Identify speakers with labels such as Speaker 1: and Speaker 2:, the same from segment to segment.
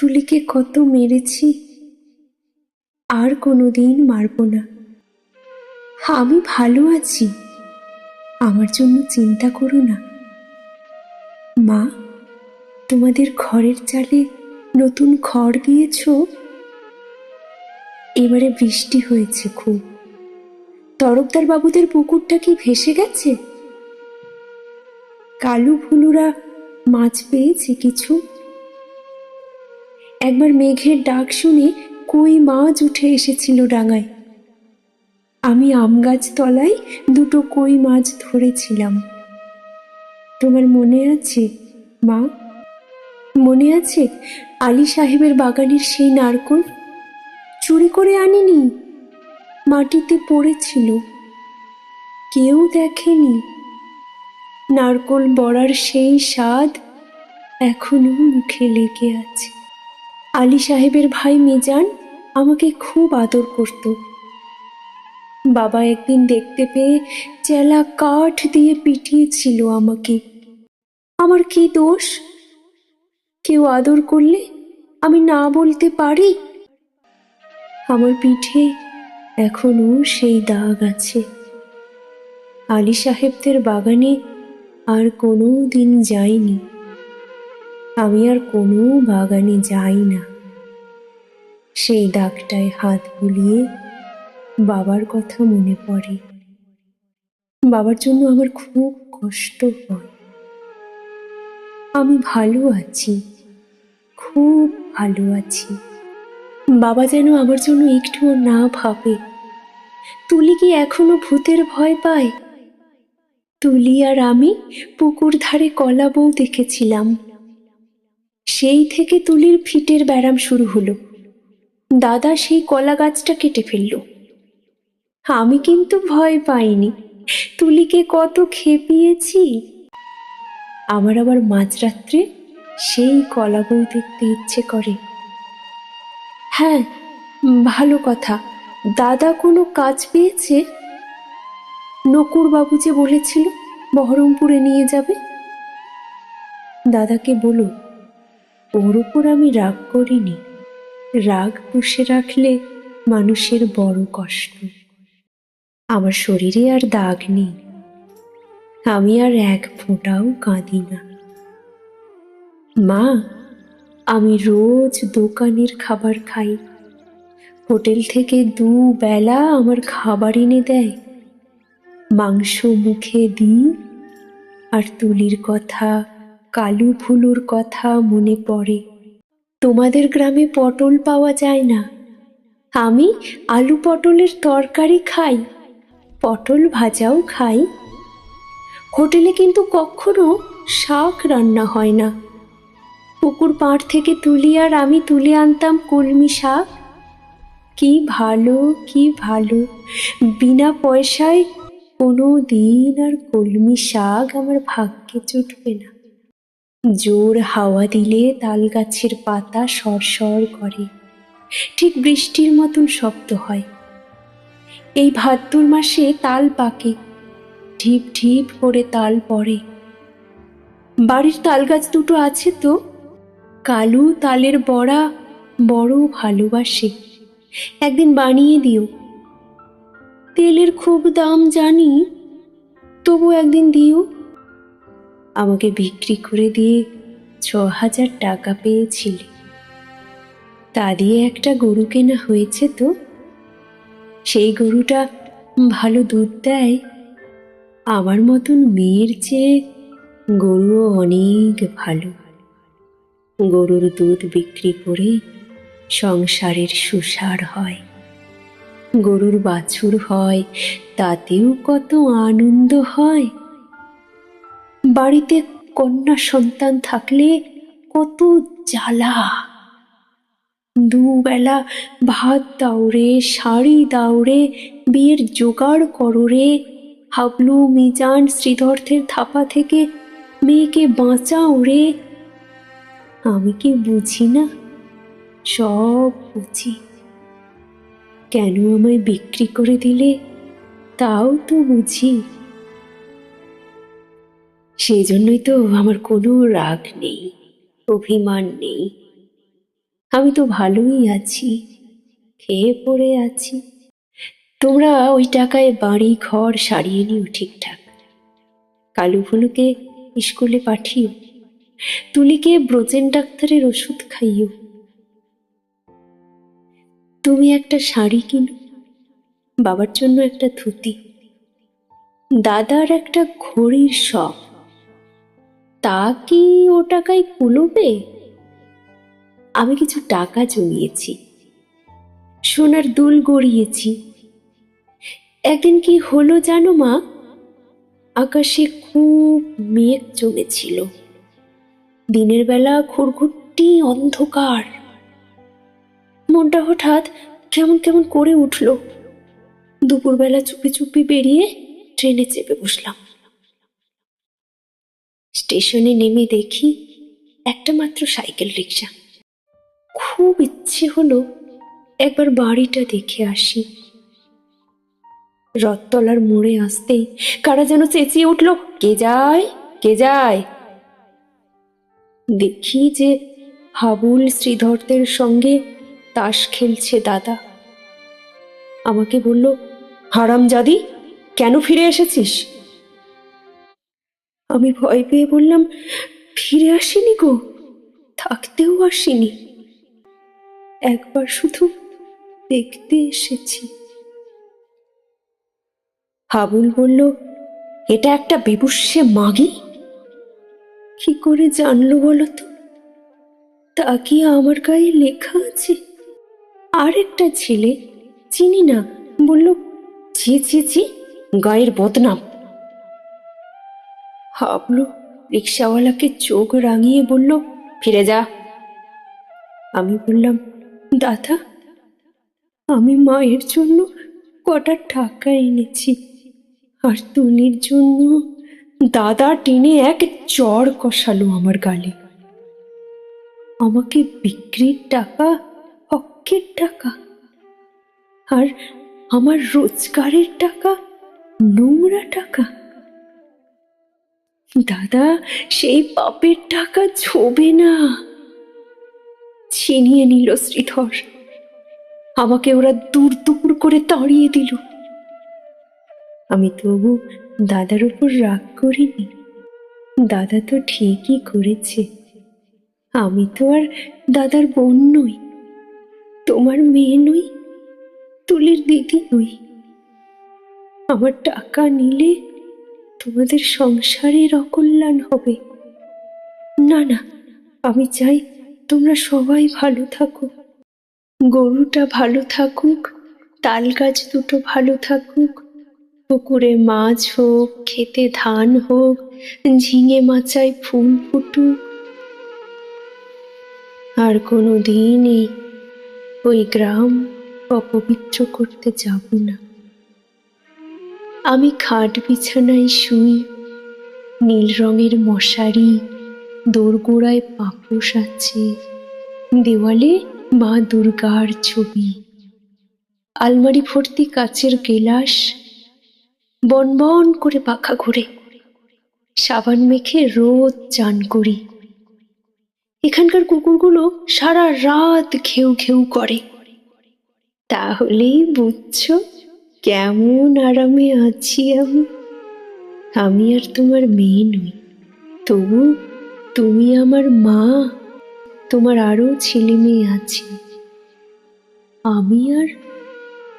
Speaker 1: তুলিকে কত মেরেছি, আর কোনো দিন মারব না। আমি ভালো আছি, আমার জন্য চিন্তা করো না। মা, তোমাদের ঘরের চালে নতুন খড় দিয়েছ? এবারে বৃষ্টি হয়েছে খুব। তরফদার বাবুদের পুকুরটা কি ভেসে গেছে? কালু ভুলুরা মাছ পেয়েছে কিছু? একবার মেঘের ডাক শুনে কই মাছ উঠে এসেছিল ডাঙায়। আমি আম গাছ তলায় দুটো কই মাছ ধরেছিলাম। তোমার মনে আছে, মা? মনে আছে আলী সাহেবের বাগানের সেই নারকল? চুরি করে আনিনি, মাটিতে পড়েছিল। কেউ দেখেনি। নারকল বড়ার সেই স্বাদ এখনও মুখে লেগে আছে। আলী সাহেবের ভাই মিজান আমাকে খুব আদর করত। বাবা একদিন দেখতে পেয়ে চেলা কাঠ দিয়ে পিটিয়েছিল আমাকে। আমার কি দোষ? কেউ আদর করলে আমি না বলতে পারি? আমার পিঠে এখনও সেই দাগ আছে। আলী সাহেবদের বাগানে আর কোনো দিন যাইনি। আমি আর কোনো বাগানে যাই না। সেই দাগটায় হাত বুলিয়ে বাবার কথা মনে পড়ে। বাবার জন্য আমার খুব কষ্ট হয়। আমি ভালো আছি, খুব ভালো আছি। বাবা যেন আমার জন্য একটুও না ভাবে। তুলি কি এখনও ভূতের ভয় পায়? তুলি আর আমি পুকুর ধারে কলা বউ দেখেছিলাম। সেই থেকে তুলির ফিটের ব্যারাম শুরু হলো। দাদা সেই কলা গাছটা কেটে ফেলল। আমি কিন্তু ভয় পাইনি। তুলিকে কত খেপিয়েছি। আমার আবার মাঝরাত্রে সেই কলা বউ দেখতে ইচ্ছে করে। হ্যাঁ ভালো কথা। দাদা কোনো কাজ পেয়েছে? নকুর বাবু যে বলেছিল, বহরমপুরে নিয়ে যাবে। দাদাকে বলো ওর উপর আমি রাগ করিনি। রাগ পুষে রাখলে মানুষের বড় কষ্ট। আমার শরীরে আর দাগ নেই। আমি আর এক ফোঁটাও কাঁদি না। মা, আমি রোজ দোকানের খাবার খাই। হোটেল থেকে দু বেলা আমার খাবার এনে দেয়। মাংস মুখে দিই। আর তুলির কথা কালু ফুলুর কথা মনে পড়ে। তোমাদের গ্রামে পটল পাওয়া যায় না। আমি আলু পটলের তরকারি খাই, পটল ভাজাও খাই। হোটেলে কিন্তু কখনো শাক রান্না হয় না। পুকুর পাড় থেকে তুলি আর আমি তুলে আনতাম কলমি শাক। কি ভালো কি ভালো, বিনা পয়সায় কোনো দিন আর কলমি শাক আমার ভাগ্যে জুটবে না। জোর হাওয়া দিলে তাল গাছের পাতা সরসর করে। ঠিক বৃষ্টির মতন শব্দ হয়। এই ভাদ্র মাসে তাল পাকে, ঢিপ ঢিপ করে তাল পড়ে। বাড়ির তাল গাছ দুটো আছে তো? কালু তালের বড়া বড় ভালোবাসে। একদিন বানিয়ে দিও। তেলের খুব দাম জানি, তবু একদিন দিও। আমাকে বিক্রি করে দিয়ে ছ হাজার টাকা পেয়েছিলে। তা দিয়ে একটা গরু কেনা হয়েছে তো? সেই গরুটা ভালো দুধ দেয়। আমার মতন মেয়ের চেয়ে গরুও অনেক ভালো। গরুর দুধ বিক্রি করে সংসারের সুসার হয়। গরুর বাছুর হয়, তাতেও কত আনন্দ হয়। বাড়িতে কন্যা সন্তান থাকলে কত জ্বালা। দুবেলা ভাত দাও রে, শাড়ি দাও রে, বিয়ের জোগাড় করো রে। হাবলু, মিজান শ্রীধর্থের থাপা থেকে মেয়েকে বাঁচাও রে। আমি কি বুঝি না? সব বুঝি। কেন আমায় বিক্রি করে দিলে? তাও তো বুঝি। সেই জন্যই তো আমার কোনো রাগ নেই, অভিমান নেই। আমি তো ভালোই আছি, খেয়ে পড়ে আছি। তোমরা ওই টাকায় বাড়ি, ঘর সারিয়ে নিও ঠিকঠাক। কালু ভুলুকে স্কুলে পাঠিও, তুলিকে ব্রোজেন ডাক্তারের ওষুধ খাইও। তুমি একটা শাড়ি কিনো, বাবার জন্য একটা ধুতি। দাদার একটা ঘড়ির শখ। তা কি ও টাকায় কুলোবে? আমি কিছু টাকা জমিয়েছি, সোনার দুল গড়িয়েছি। একদিন কি হলো জানো মা? আকাশে খুব মেঘ জমেছিল। দিনের বেলা ঘুরঘুরটি অন্ধকার। মনটা হঠাৎ কেমন কেমন করে উঠল। দুপুরবেলা চুপি চুপি বেরিয়ে ট্রেনে চেপে বসলাম। স্টেশনে নেমে দেখি একটা মাত্র সাইকেল রিক্সা খুব ইচ্ছে হলো একবার বাড়িটা দেখে আসি। রথতলার মোড়ে আসতেই কারা যেন চেঁচিয়ে উঠল, কে যায়? কে যায়? দেখি যে হাবুল শ্রীধরদের সঙ্গে তাস খেলছে দাদা। আমাকে বলল হারাম জাদি কেন ফিরে এসেছিস? আমি ভয় পেয়ে বললাম, ফিরে আসিনি গো, থাকতেও আসিনি। একবার শুধু দেখতে এসেছি। হাবুল বলল, এটা একটা বেবুসে মাগি? কি করে জানলো বলো তো? তা কি আমার গায়ে লেখা আছে? আর একটা ছেলে, চিনি না। বলল, ছি ছি ছি, গায়ের বদনাম। হাবলু রিক্সাওয়ালাকে চোখ রাঙিয়ে বলল, ফিরে যা। আমি বললাম, দাদা, আমি মায়ের জন্য কটা টাকা এনেছি। আর তুলির জন্য দাদা টেনে এক চড় কষালো আমার গালে। আমাকে বিক্রির টাকা হকের টাকা, আর আমার রোজগারের টাকা, নোংরা টাকা দাদা, সেই পাপের টাকা ছোবে না। ছিনিয়ে নিল শ্রীধর। আমাকে ওরা দূর দূর করে তাড়িয়ে দিল। আমি তবু দাদার উপর রাগ করিনি। দাদা তো ঠিকই করেছে। আমি তো আর দাদার বোন নই। তোমার মেয়ে নই, তুলির দিদি নই। আমার টাকা নিলে তোমাদের সংসারের অকল্যাণ হবে। না না, আমি চাই তোমরা সবাই ভালো থাকো গরুটা ভালো থাকুক তাল গাছ দুটো ভালো থাকুক, পুকুরে মাছ হোক খেতে ধান হোক, ঝিঙে মাচায় ফুল ফুটুক। আর কোনো দিনই ওই গ্রাম অপবিত্র করতে যাব না। আমি খাট বিছানায় শুই, নীল রঙের মশারি, দোরগোড়ায় পাপোশ আছে, দেওয়ালে মা দুর্গার ছবি, আলমারি ভর্তি কাচের গেলাস, বনবন করে পাখা ঘুরে, সাবান মেখে রোদ চান করি। এখানকার কুকুরগুলো সারা রাত ঘেউ ঘেউ করে। তাহলেই বুঝছ কেমন আরামে আছি আমি? আমি আর তোমার মেয়ে নই। তবু তুমি আমার মা। তোমার আরও ছেলে মেয়ে আছে। আমি আর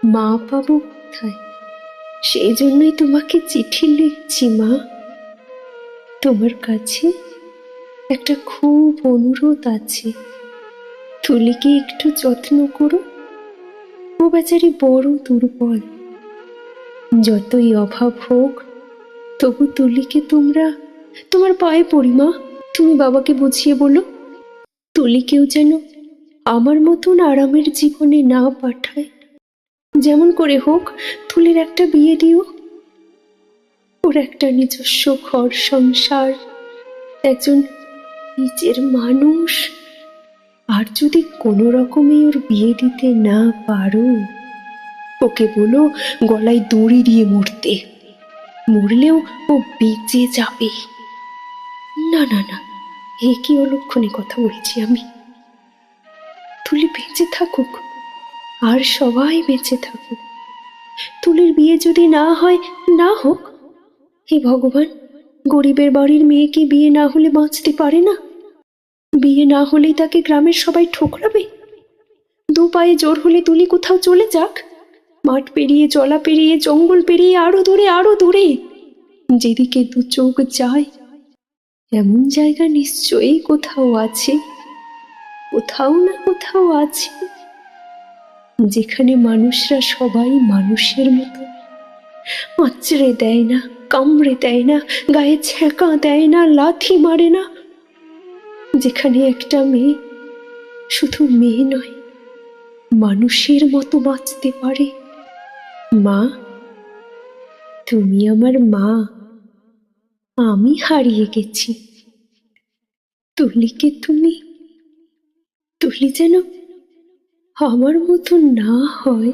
Speaker 1: মা পাবো কোথায়? সেই জন্যই তোমাকে চিঠি লিখছি, মা। তোমার কাছে একটা খুব অনুরোধ আছে। তুলিকে একটু যত্ন করো। ও বেচারি বড় দুর্বল। যতই অভাব হোক, তবু তুলিকে তোমরা, তোমার পায়ে পড়ি মা। তুমি বাবাকে বুঝিয়ে বলো, তুলিকেও যেন আমার মতন আরামের জীবনে না পাঠায়। যেমন করে হোক, তুলির একটা বিয়ে দিও। ওর একটা নিজস্ব ঘর, সংসার, একজন নিজের মানুষ। আর যদি কোনো রকমে ওর বিয়ে দিতে না পারো ওকে বলো গলায় দড়ি দিয়ে মরতে। মরলেও ও বেঁচে যাবে। না না না এ কি অলক্ষণে কথা বলছি আমি। তুলি বেঁচে থাকুক, আর সবাই বেঁচে থাকুক। তুলির বিয়ে যদি না হয়, না হোক। হে ভগবান, গরিবের বাড়ির মেয়েকে বিয়ে না হলে বাঁচতে পারে না। বিয়ে না হলেই তাকে গ্রামের সবাই ঠোকরাবে। দু পায়ে জোর হলে তুলি কোথাও চলে যাক। মাঠ পেরিয়ে, জলা পেরিয়ে, জঙ্গল পেরিয়ে, আরও দূরে আরও দূরে। যেদিকে দু চোখ যায়, এমন জায়গা নিশ্চয়ই কোথাও আছে। কোথাও না কোথাও আছে। যেখানে মানুষরা সবাই মানুষের মতো। আঁচড়ে দেয় না, কামড়ে দেয় না, গায়ে ছ্যাঁকা দেয় না, লাথি মারে না। যেখানে একটা মেয়ে শুধু মেয়ে নয়, মানুষের মতো বাঁচতে পারে। মা, তুমি আমার মা। আমি হারিয়ে গেছি। তুলিকে তুমি, তুলি যেন আমার মতো না হয়।